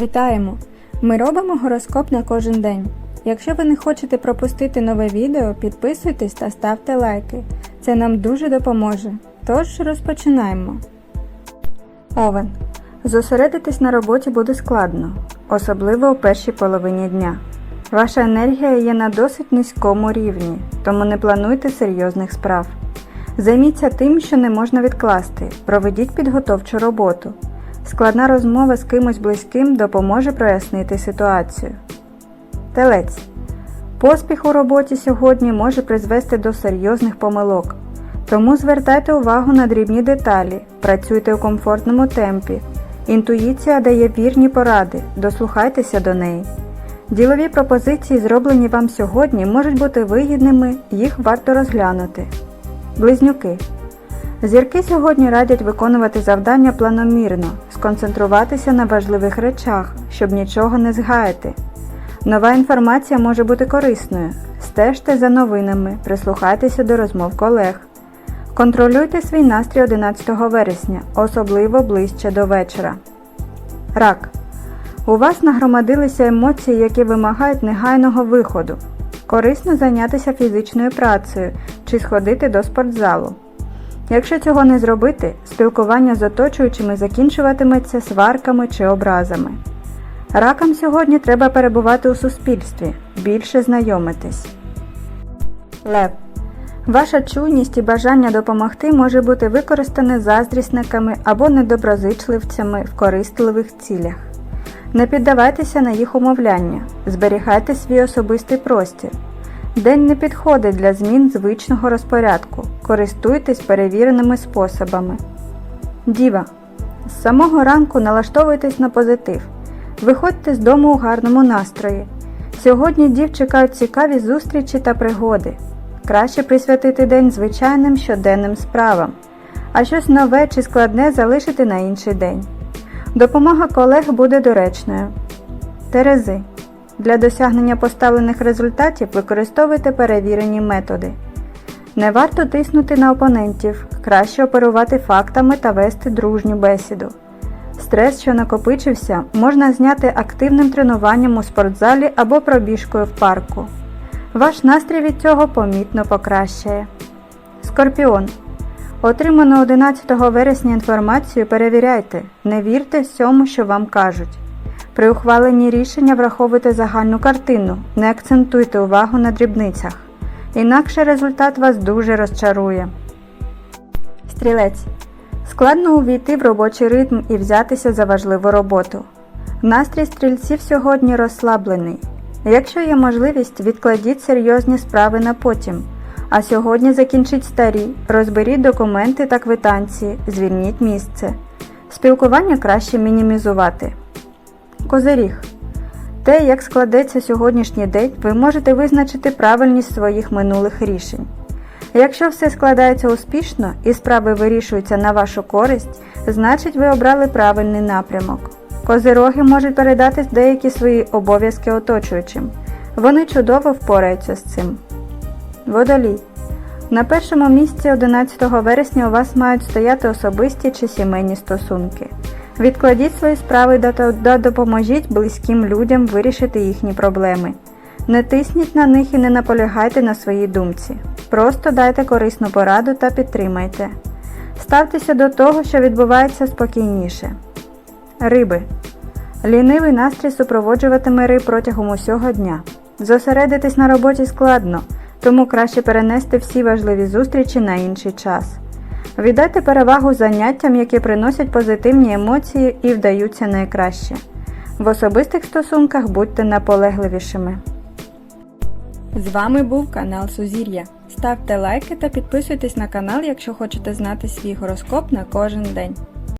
Вітаємо! Ми робимо гороскоп на кожен день. Якщо ви не хочете пропустити нове відео, підписуйтесь та ставте лайки. Це нам дуже допоможе. Тож розпочинаємо. Овен. Зосередитись на роботі буде складно, особливо у першій половині дня. Ваша енергія є на досить низькому рівні, тому не плануйте серйозних справ. Займіться тим, що не можна відкласти, проведіть підготовчу роботу. Складна розмова з кимось близьким допоможе прояснити ситуацію. Телець. Поспіх у роботі сьогодні може призвести до серйозних помилок. Тому звертайте увагу на дрібні деталі, працюйте у комфортному темпі. Інтуїція дає вірні поради, дослухайтеся до неї. Ділові пропозиції, зроблені вам сьогодні, можуть бути вигідними, їх варто розглянути. Близнюки. Зірки сьогодні радять виконувати завдання планомірно, сконцентруватися на важливих речах, щоб нічого не згаяти. Нова інформація може бути корисною. Стежте за новинами, прислухайтеся до розмов колег. Контролюйте свій настрій 11 вересня, особливо ближче до вечора. Рак. У вас нагромадилися емоції, які вимагають негайного виходу. Корисно зайнятися фізичною працею чи сходити до спортзалу. Якщо цього не зробити, спілкування з оточуючими закінчуватиметься сварками чи образами. Ракам сьогодні треба перебувати у суспільстві, більше знайомитись. Лев. Ваша чуйність і бажання допомогти може бути використане заздрісниками або недоброзичливцями в користливих цілях. Не піддавайтеся на їх умовляння, зберігайте свій особистий простір. День не підходить для змін звичного розпорядку. Користуйтесь перевіреними способами. Діва. З самого ранку налаштовуйтесь на позитив. Виходьте з дому у гарному настрої. Сьогодні дів чекають цікаві зустрічі та пригоди. Краще присвятити день звичайним щоденним справам, а щось нове чи складне залишити на інший день. Допомога колег буде доречною. Терези. Для досягнення поставлених результатів використовуйте перевірені методи. Не варто тиснути на опонентів, краще оперувати фактами та вести дружню бесіду. Стрес, що накопичився, можна зняти активним тренуванням у спортзалі або пробіжкою в парку. Ваш настрій від цього помітно покращає. Скорпіон. Отриману 11 вересня інформацію перевіряйте, не вірте всьому, що вам кажуть. При ухваленні рішення враховуйте загальну картину, не акцентуйте увагу на дрібницях. Інакше результат вас дуже розчарує. Стрілець. Складно увійти в робочий ритм і взятися за важливу роботу. Настрій стрільців сьогодні розслаблений. Якщо є можливість, відкладіть серйозні справи на потім. А сьогодні закінчіть старі, розберіть документи та квитанції, звільніть місце. Спілкування краще мінімізувати. Козиріг. Те, як складеться сьогоднішній день, ви можете визначити правильність своїх минулих рішень. Якщо все складається успішно і справи вирішуються на вашу користь, значить ви обрали правильний напрямок. Козироги можуть передати деякі свої обов'язки оточуючим. Вони чудово впораються з цим. Водолій. На першому місці 11 вересня у вас мають стояти особисті чи сімейні стосунки. Відкладіть свої справи та допоможіть близьким людям вирішити їхні проблеми. Не тисніть на них і не наполягайте на своїй думці. Просто дайте корисну пораду та підтримайте. Ставтеся до того, що відбувається спокійніше. Риби. Лінивий настрій супроводжуватиме риб протягом усього дня. Зосередитись на роботі складно, тому краще перенести всі важливі зустрічі на інший час. Віддайте перевагу заняттям, які приносять позитивні емоції і вдаються найкраще. В особистих стосунках будьте наполегливішими. З вами був канал Сузір'я. Ставте лайки та підписуйтесь на канал, якщо хочете знати свій гороскоп на кожен день.